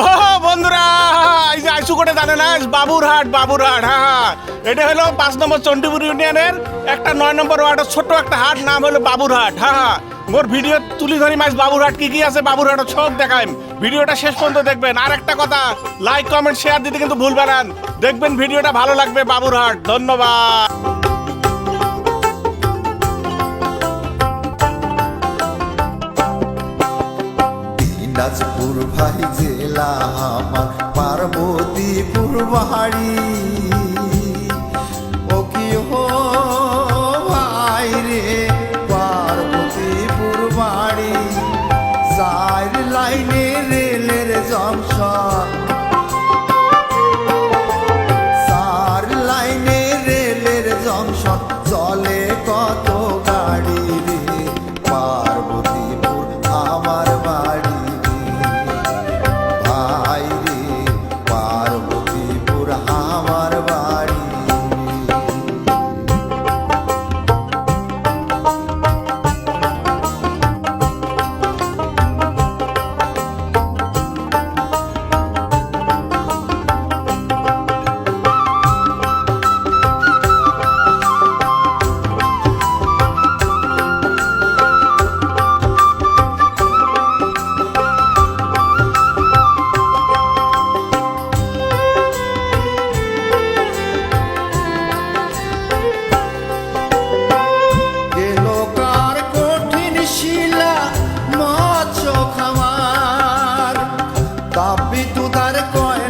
ও বন্ধুরা, এই যে আইসু কোটে জানে না বাবুরহাট বাবুরহাট হ্যাঁ হ্যাঁ। এটা হলো পাঁচ নম্বর চণ্ডীপুর ইউনিয়নের একটা নয় নম্বর ওয়ার্ডের ছোট্ট একটা হাট, নাম হলো বাবুরহাট হ্যাঁ হ্যাঁ। মোর ভিডিও তুলি ধরি মাছ বাবুরহাট কি কি আছে বাবুরহাট সব দেখাইম। ভিডিওটা শেষ পর্যন্ত দেখবেন। আর একটা কথা লাইক কমেন্ট শেয়ার দিতে কিন্তু ভুলবেন দেখবেন ভিডিওটা ভালো লাগবে বাবুরহাট। ধন্যবাদ। দিনাজপুর ভাই জেলা আমার পার্বতীপুর বাড়ি। ও কি হো ভাই রে লাইনে রেলের জংশন। চার লাইনে রেলের জংশন, চলে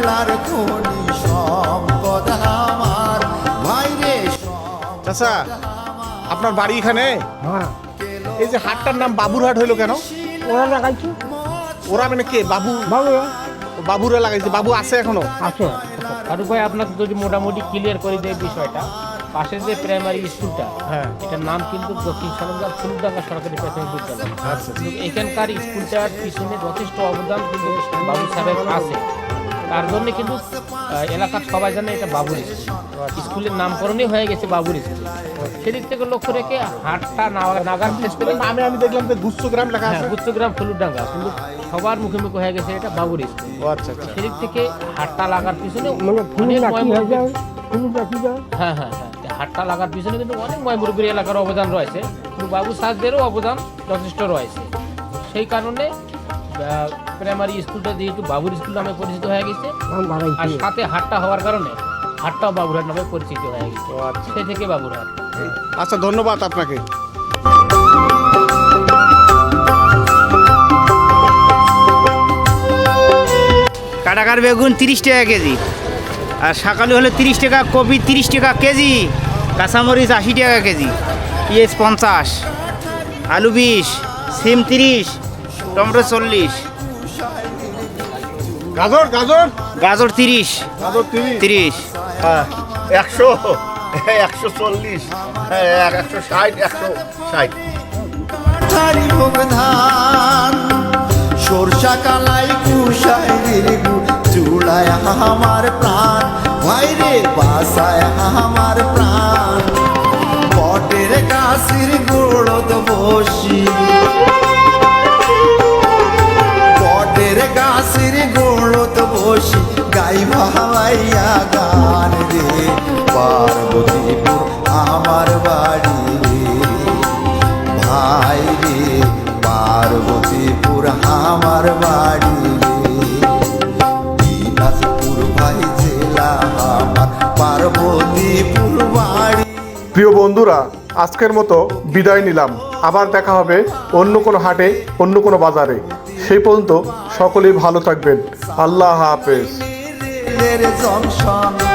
কয়লার খনি সম্পদ আমার। ভাই রে চাচা আপনার বাড়ি এখানে? হ্যাঁ। এই যে হাটটার নাম বাবুরহাট হইল কেন? ওরা লাগাইছে। ওরা মানে কে? বাবু? বাবু বাবুরা লাগাইছে। বাবু আছে এখনও? আছে। ফারুক ভাই আপনাকে যদি মোটামুটি ক্লিয়ার করে দেয় বিষয়টা পাশের যে প্রাইমারি স্কুলটা হ্যাঁ। এটার নাম কিন্তু দক্ষিণ সরঞ্জাম ফুলডাঙ্গা সরকারি প্রাথমিক বিদ্যালয়। আচ্ছা এখানকার স্কুলটার পিছনে যথেষ্ট অবদান কিন্তু বাবু সাহেবের আছে। তার জন্য কিন্তু এলাকার সবাই জানে এটা বাবুর। স্কুলের নামকরণই হয়ে গেছে বাবুর স্কুল। সেদিক থেকে লক্ষ্য রেখে হাটটা নাগার শেষ করে আমি আমি দেখলাম যে গুচ্ছ গ্রাম লেখা হ্যাঁ আছে। গুচ্ছগ্রাম ফুলুডাঙ্গা কিন্তু সবার মুখে মুখে হয়ে গেছে এটা বাবুর স্কুল। আচ্ছা আচ্ছা। সেদিক থেকে হাটটা লাগার পিছনে মানে হয়ে যায়? ময়মনসিং- ফুল রাখি যায়? হ্যাঁ হ্যাঁ হাটটা লাগার পিছনে কিন্তু অনেক ময়মুরগুরি এলাকার অবদান রয়েছে। কিন্তু বাবু সাজদেরও অবদান যথেষ্ট রয়েছে। সেই কারণে প্রাইমারি স্কুলটা যেহেতু বাবুর স্কুল নামে পরিচিত হয়ে গেছে আর সাথে হাটটা হওয়ার কারণে হাটটাও বাবুরহাট নামে পরিচিত হয়ে গেছে। আচ্ছা। থেকে বাবুরহাট। আচ্ছা ধন্যবাদ আপনাকে। কাটাকার বেগুন তিরিশ টাকা কেজি আর সকালে হলে তিরিশ টাকা কপি তিরিশ টাকা কেজি কাঁচামরিচ আশি টাকা কেজি পেঁয়াজ পঞ্চাশ আলু বিশ সিম তিরিশ টমেটো চল্লিশ। গাজর গাজর? গাজর তিরিশ। গাজর তিরিশ? তিরিশ। হ্যাঁ একশো। একশো চল্লিশ। হ্যাঁ একশো ষাট একশো ষাট। ধান সরষা কালাই কুশায় রে চুড়ায় আমার প্রাণ। ভাই রে বাসায় আমার প্রাণ। বটের গাছের গোড়ত বসি। আমার বাড়ি রে। দিনাজপুর ভাই জেলা আমার পার্বতীপুর বাড়ি। প্রিয় বন্ধুরা আজকের মতো বিদায় নিলাম। আবার দেখা হবে অন্য কোনো হাটে অন্য কোনো বাজারে। সেই পর্যন্ত সকলেই ভালো থাকবেন। আল্লাহ হাফেজ। জংশন